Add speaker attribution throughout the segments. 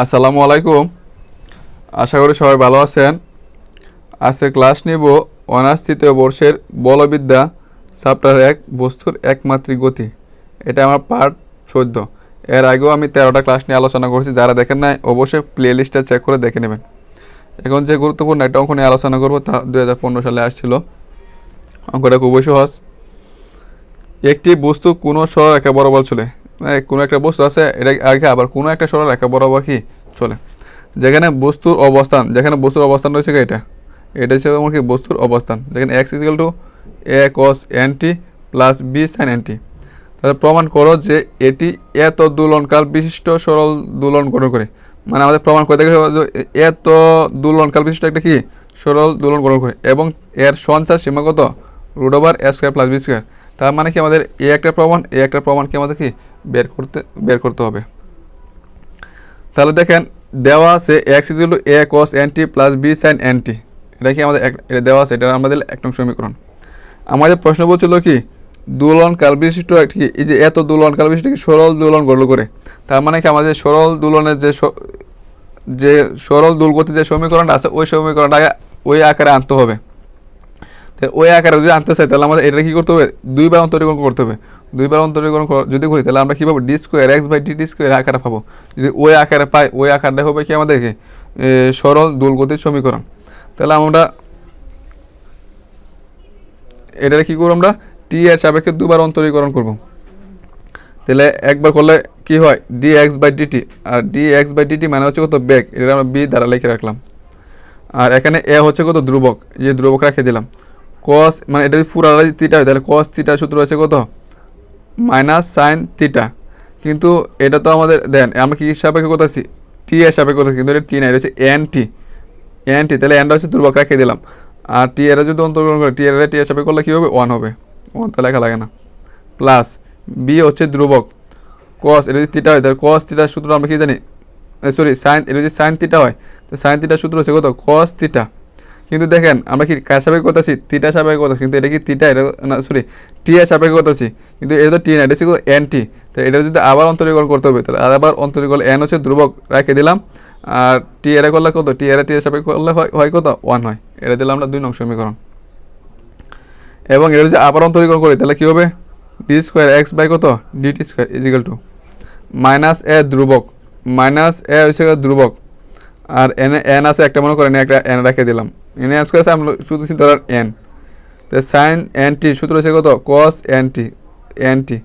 Speaker 1: আসসালামু আলাইকুম। আশা করি সবাই ভালো আছেন। আজকে ক্লাস নিব অনার্স তৃতীয় বর্ষের বলবিদ্যা, চ্যাপ্টার এক, বস্তুর একমাত্রিক গতি। এটা আমার পার্ট চোদ্দ। এর আগেও আমি তেরোটা ক্লাস নিয়ে আলোচনা করেছি, যারা দেখেন নাই, অবশ্যই প্লে লিস্টটা চেক করে দেখে নেবেন। এখন যে গুরুত্বপূর্ণ একটা অঙ্ক নিয়ে আলোচনা করব, তা দু হাজার পনেরো সালে আসছিল। অঙ্কটা খুবই সহজ। একটি বস্তু কোনো সরলরেখা বরাবর চলে কোনো একটা বস্তু আছে, এটা আগে আবার কোনো একটা সরলরেখা বরাবর কি? চলে। যেখানে বস্তুর অবস্থান, যেখানে বস্তুর অবস্থান রয়েছে এটা? এটা হচ্ছে আমার কি? বস্তুর অবস্থান। যেখানে x equal to a cos n t plus b sine n t তাহলে প্রমাণ করো যে এটি এত দোলনকাল বিশিষ্ট সরল দোলন গঠন করে। মানে আমাদের প্রমাণ করে দেখে এত দোলনকাল বিশিষ্ট একটা কি? সরল দোলন গঠন করে। এবং এর সঞ্চার সীমা কত? Root over a square plus b square তার মানে কি আমাদের এ একটা প্রমাণ এ একটা প্রমাণ কি আমাদের কি? বের করতে বের করতে হবে। তাহলে দেখেন, দেওয়া আছে x is to a cos n t plus b sine n t এটা কি আমাদের এটা দেওয়া আছে? এটা আমাদের এক সমীকরণ। আমাদের প্রশ্ন বলছিল কি, দুলন কাল বিশিষ্ট একটি কি, এই যে এত দুলন কাল বিশিষ্ট কি, সরল দুলন গঠন করে? তার মানে কি আমাদের সরল দুলনের যে যে সরল দোলগতির যে সমীকরণটা আছে, ওই সমীকরণটাকে ওই আকারে আনতে হবে। ওই আকারে যদি আনতে চাই, তাহলে আমাদের এটা কি করতে হবে? দুইবার অন্তরীকরণ করতে হবে। দুইবার অন্তরীকরণ কর- যদি করি, তাহলে আমরা কী পাবো? D square x by d d square আকারে পাবো। যদি ওই আকারে পাই, ওই আকারটা হবে কি আমাদেরকে? সরল দোলগতির সমীকরণ। তাহলে আমরা এটা কী করব আমরা? টি এর সাপেক্ষে দুবার অন্তরীকরণ করব। তাহলে একবার করলে কি হয়? D x by d t R d x by d t মানে হচ্ছে কত? বেগ। এটা আমরা বি দ্বারা লিখে রাখলাম। আর এখানে এ হচ্ছে কত? ধ্রুবক। যে ধ্রুবক রেখে দিলাম। কস মানে এটা যদি পুরাটা থিটা হয়, তাহলে কস থিটা সূত্র হচ্ছে কত? মাইনাস সাইন থিটা কিন্তু এটা তো আমাদের, দেন, আমরা কি সাপেক্ষে করতেছি টি এর সাপেক্ষে করতেছি কিন্তু এটা টি না, এটা হচ্ছে এন টি এন টি তাহলে এনটা হচ্ছে ধ্রুবক, রেখে দিলাম। আর টি এর যদি অন্তর্গ্রহণ করে টি এর টি এর সাপেক্ষে করলে কী হবে? ওয়ান হবে। ওয়ান তো লেখা লাগে না। প্লাস বি হচ্ছে ধ্রুবক। কস এটা যদি থিটা হয়, তাহলে কস থিটার সূত্র আমরা কি জানি? সরি সাইন এটা যদি সাইন থিটা হয় তো সাইন থিটার সূত্র হচ্ছে কত? কস থিটা কিন্তু দেখেন, আমরা কি কার সাপেক্ষে করতেছি তিটা সাপেক্ষে করতেছি কিন্তু এটা কি তিটা এটা না সরি টি এর সাপেক্ষে করতেছি কিন্তু এটা তো টি না, এটা হচ্ছে এন টি তো এটা যদি আবার অন্তরীকরণ করতে হবে, তাহলে আবার অন্তরীকরণ এন হচ্ছে ধ্রুবক রেখে দিলাম। আর টি এর করলে কত? টি এর টি এর সাপেক্ষে করলে হয় হয় কত? ওয়ান হয়। এটা দিলাম আমরা দুই নং সমীকরণ। এবং এটা যদি আবার অন্তরীকরণ করি, তাহলে কী হবে? ডি স্কোয়ার এক্স বাই কত? D t square equal to minus a ধ্রুবক। মাইনাস এ হচ্ছে ধ্রুবক। আর এন এন আছে, একটা মনে করেন, একটা এন রেখে দিলাম। এন এন স্কোয়ার আছে আমরা শুধু করার এন তো সাইন এন টি সূত্র হচ্ছে কত? Cos N T N T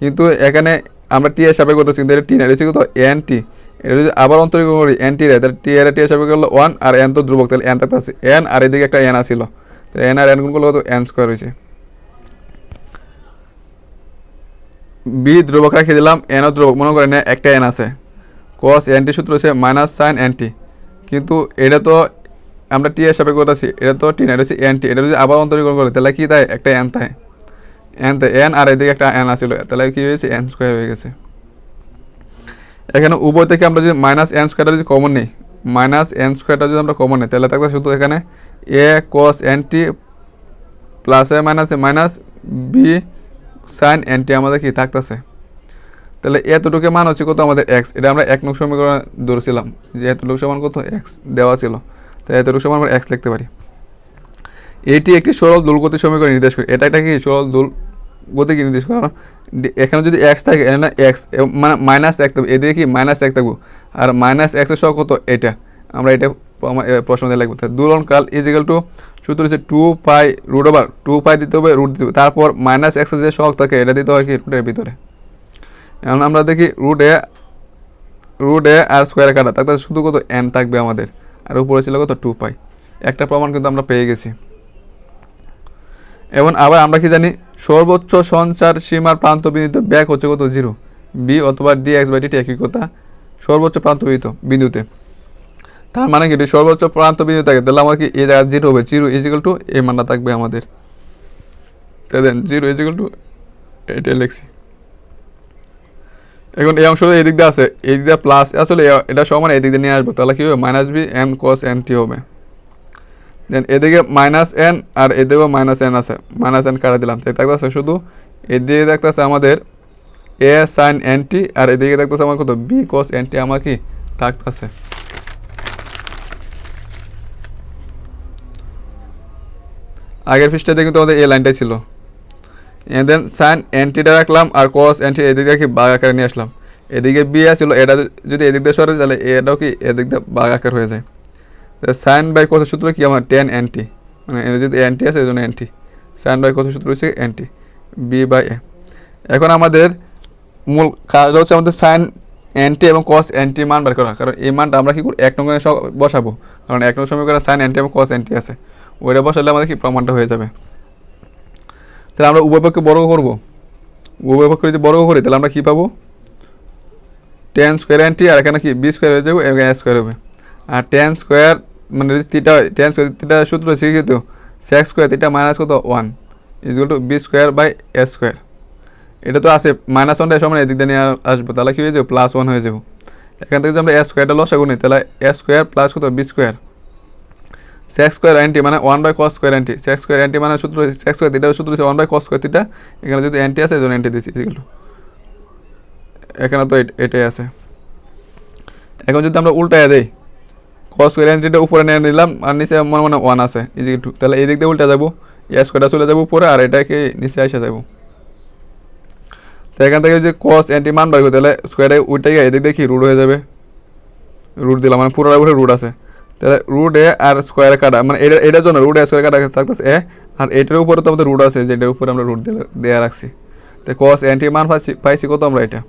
Speaker 1: কিন্তু এখানে আমরা টি এর সাপেক্ষে করতেছি, কিন্তু এটা টি না, এটা হচ্ছে কত? এন টি এটা যদি আবার অন্তরীকরণ করি এন টি রে, তাহলে টি এর টি এর সাপেক্ষে করলে ওয়ান আর এন তো ধ্রুবক, তাহলে এনটা আছে এন আর এদিকে একটা এন আসিল তো এন আর এন গুণ করলে কত? এন স্কোয়ার হয়েছে। বি ধ্রুবক রেখে দিলাম এনও ধ্রুবক, মনে করেন একটা এন আছে। কস এন টি সূত্র হচ্ছে মাইনাস সাইন এন টি কিন্তু এটা তো আমরা টি এর সাপেক্ষে করতেছি, এটা তো টি না এটা হচ্ছে এন টি, এটা যদি আবার অন্তরীকরণ করে, তাহলে কি তাই? একটা এন তাই। এন তাই, এন আর এদিকে একটা এন আসছিল তাহলে কি হয়েছে? এন স্কোয়ার হয়ে গেছে। এখানে উভয় থেকে আমরা যদি মাইনাস এন স্কোয়ারটা যদি কমন নিই মাইনাস এন স্কোয়ারটা যদি আমরা কমন নিই, তাহলে থাকবে শুধু এখানে a cos n t plus a minus a minus b sine n t আমাদের কি থাকতেছে? তাহলে এতটুকু মান হচ্ছে কত আমাদের এক্স এটা আমরা এক নং সমীকরণ ধরেছিলাম, যে এতটুকু সমান কত? এক্স দেওয়া ছিল। তাই এতটুকু সময় আমরা এক্স লিখতে পারি। এটি একটি সরল দোলগতি সমীকরণ নির্দেশ করে। এটা একটা কি? সরল দোল গতিকে নির্দেশ করে? এখানে যদি এক্স থাকে, এখানে এক্স মানে মাইনাস এক থাকবে। এদিকে কি? মাইনাস এক থাকব। আর মাইনাস এক্সের সহ কত? এটা। আমরা এটা প্রশ্ন দিয়ে তাহলে দুলন কাল ইজিক্যাল টু সূত্র হচ্ছে two pi root over two pi দিতে হবে রুট দিতে হবে। তারপর মাইনাস এক্সের যে শখ থাকে, এটা দিতে হয় কি? রুটের ভিতরে। এখন আমরা দেখি রুট এ রুট এ আর স্কোয়ারে কাটা। তাতে শুধু কত? এন থাকবে আমাদের। আর উপরে ছিল কত? টু পাই একটা প্রমাণ কিন্তু আমরা পেয়ে গেছি। এবং আবার আমরা কি জানি, সর্বোচ্চ সঞ্চার সীমার প্রান্ত বিন্দুতে ব্যাক হচ্ছে কত? জিরো বি অথবা d x by d t একই কথা। সর্বোচ্চ প্রান্ত বিন্দু বিন্দুতে। তার মানে কি? সর্বোচ্চ প্রান্ত বিন্দু থাকে, তাহলে আমার কি এই জায়গায় জিরো হবে? জিরো ইজিক্যাল টু এই মানটা থাকবে আমাদের। তাই দেন জিরো ইজিক্যাল টু এটাই লিখছি। এখন এই অংশটা এই দিক দিয়ে আছে, এই দিয়ে প্লাস আসলে এটা সমান এই দিক দিয়ে নিয়ে আসব, তাহলে কি হবে? Minus b n cos n t হবে। দেন এদিকে মাইনাস এন আর এদিকেও মাইনাস এন আছে মাইনাস এন কাটা দিলাম। তাই থাকতেছে শুধু, এদিকে দেখতেছে আমাদের এ সাইন এন টি আর এদিকে দেখতেছে আমার কত? বি কস এন টি আমার কি থাকতেছে আগের পৃষ্ঠাতে কিন্তু আমাদের এই লাইনটাই ছিল। দেন সাইন অ্যান্টিটা রাখলাম আর কস অ্যান্টি এদিক কি বাঘ আকারে নিয়ে আসলাম। এদিকে বি ছিল এটা যদি এদিক দিয়ে সরে তাহলে এটাও কি এদিক দিয়ে বাঘ আকার হয়ে যায়। সাইন বাই কত সূত্র কি আমার? টেন অ্যান্টি মানে এর যদি অ্যান্টি আছে এই জন্য অ্যান্টি সাইন বাই কত সূত্র হচ্ছে অ্যান্টি বি বাই এ এখন আমাদের মূল কাজ হচ্ছে আমাদের সাইন অ্যান্টি এবং কস অ্যান্টি মান বার করা। কারণ এই মানটা আমরা কি করি এক নম্বরে সব বসাবো। কারণ এক নম্বর সমীকরণে সাইন অ্যান্টি এবং কস অ্যান্টি আছে। ওইটা বসালে আমাদের কি প্রমাণটা হয়ে যাবে? তাহলে আমরা উভয়পক্ষে বর্গ করব। উভয়পক্ষে যদি বর্গ করি, তাহলে আমরা কী পাবো? টেন স্কোয়ার অ্যান্টি আর এখানে কি? বি স্কোয়ার হয়ে যাবে, এখানে স্কোয়ার হবে। আর টেন স্কোয়ার মানে যদি তিটা টেন স্কোয়ার তিটা সূত্র শিখিত সেক্স স্কোয়ার তিটা মাইনাস কত? One equal to b square by s square এটা তো আছে মাইনাস ওয়ানটা সমান এদিক দিয়ে নিয়ে আসব, তাহলে কী হয়ে যাবে? প্লাস ওয়ান হয়ে যাব। এখান থেকে যদি আমরা এস স্কোয়ারটা লসাগু নিই, তাহলে এস স্কোয়ার প্লাস কত? B square sec square anti মানে one by cos square anti sec square anti মানে সূত্র সেক্স স্কোয়ার তিটার সূত্র হচ্ছে one by cos square theta এখানে যদি অ্যান্টি আছে এই জন্য অ্যান্টি দিচ্ছি এগুলো এখানে তো এট- এটাই আছে। এখন যদি আমরা উল্টায় দেই কস স্কোয়ার অ্যান্টিটা উপরে নিয়ে নিলাম, আর নিচে মনে মনে ওয়ান আছে ইজি টু তাহলে এই দিক দিয়ে উল্টা যাব এস স্কোয়ারটা চলে যাব উপরে, আর এটাকে নিচে এসে যাব। তো এখান থেকে যদি কস অ্যান্টি মান করি, তাহলে স্কোয়ারে উল্টে গিয়ে এদিক দেখি রুট হয়ে যাবে। রুট দিলাম মানে পুরোটা উপরে রুট আছে। তাহলে রুট এ আর স্কোয়ারে কাটা মানে এটা, এটার জন্য রুট এ স্কোয়ার কাটা থাকতেছে এ আর এটার উপরে তো আমাদের রুট আছে, যেটার উপরে আমরা রুট দেওয়া রাখছি। তো কস অ্যান্টি মান পাইছি পাইছি কত আমরা এটা?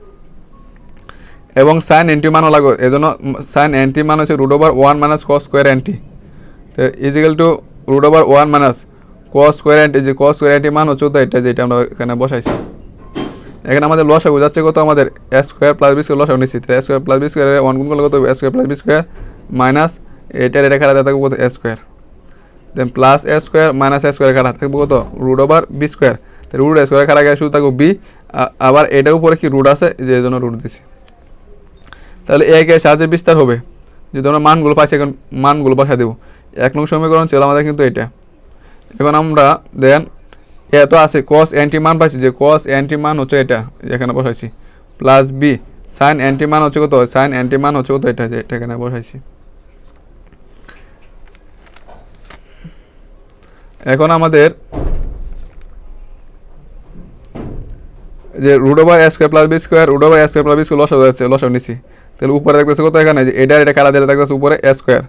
Speaker 1: এবং সাইন অ্যান্টি মানও লাগবে এই জন্য সাইন অ্যান্টি মান হচ্ছে root over one minus cos square anti তো equal to root over one minus cos square anti যে কস স্কোয়ার অ্যান্টি মান হচ্ছে তো এটা যেটা আমরা এখানে বসাইছি। এখানে আমাদের লসাগু যাচ্ছে কত? আমাদের s square plus b square লসাগু নিচ্ছি s square plus b square one গুণ করলে কত s square plus b square minus এটার এটা খারাপ থাকবে কত? S square then plus a square minus s square খারাপ, থাকবে কত? রুট ওভার বি স্কোয়ার তো রুট স্কোয়ার খারাপ গেলে শুধু থাকবে বি আবার এটার উপরে কি রুট আছে? যে জন্য রুট দিছি। তাহলে এক এর সাহায্যে বিস্তার হবে। যদি আমরা মানগুলো পাইছি, এখন মানগুলো বসা দেবো। এক নং সমীকরণ ছিল আমাদের কিন্তু এটা। এখন আমরা দেন এত আছে কস অ্যান্টি মান পাইছি যে কস অ্যান্টি মান হচ্ছে এটা এখানে বসাইছি। প্লাস বি সাইন অ্যান্টি মান হচ্ছে কত? সাইন অ্যান্টি মান হচ্ছে কত এটা, যে এটা এখানে বসাইছি। এখন আমাদের যে root over s square plus b square root over s square plus b square লসাগু যাচ্ছে লসাগু নিচ্ছি। তাহলে উপরে দেখতেছে কত এখানে? যে এটা এটা কাটা দিলে দেখতেছে উপরে এস স্কোয়ার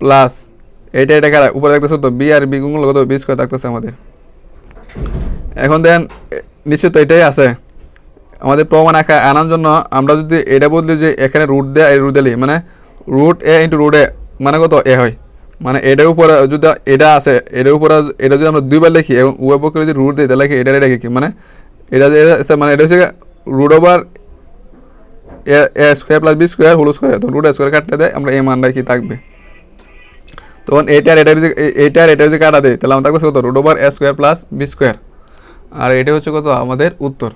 Speaker 1: প্লাস এটা এটা কাটা উপরে দেখতেছে তো বি আর বি গুণ কত? বি স্কোয়ার থাকতেছে আমাদের। এখন দেন, নিশ্চিত তো এটাই আছে। আমাদের প্রমাণ আঁকা, আনার জন্য আমরা যদি এটা বদলি যে এখানে রুট দেয় রুট দিলি মানে root a into root a মানে কত? এ হয়। মানে এটার উপরে যদি এটা আছে এটার উপরে এটা যদি আমরা দুইবার লিখি, এবং উভয় পক্ষে যদি রুট দিই, তাহলে এটা এটা কি? মানে এটা যে মানে এটা হচ্ছে root over a square plus b square whole square তো রুট স্কোয়ার কাটতে দেয়, আমরা এই মানটা কি থাকবে? তখন এইটার এটা যদি এ- এইটার এটা যদি কাটা দেয় তাহলে আমার থাকবে কত? Root over a square plus b square আর এটা হচ্ছে কত? আমাদের উত্তর।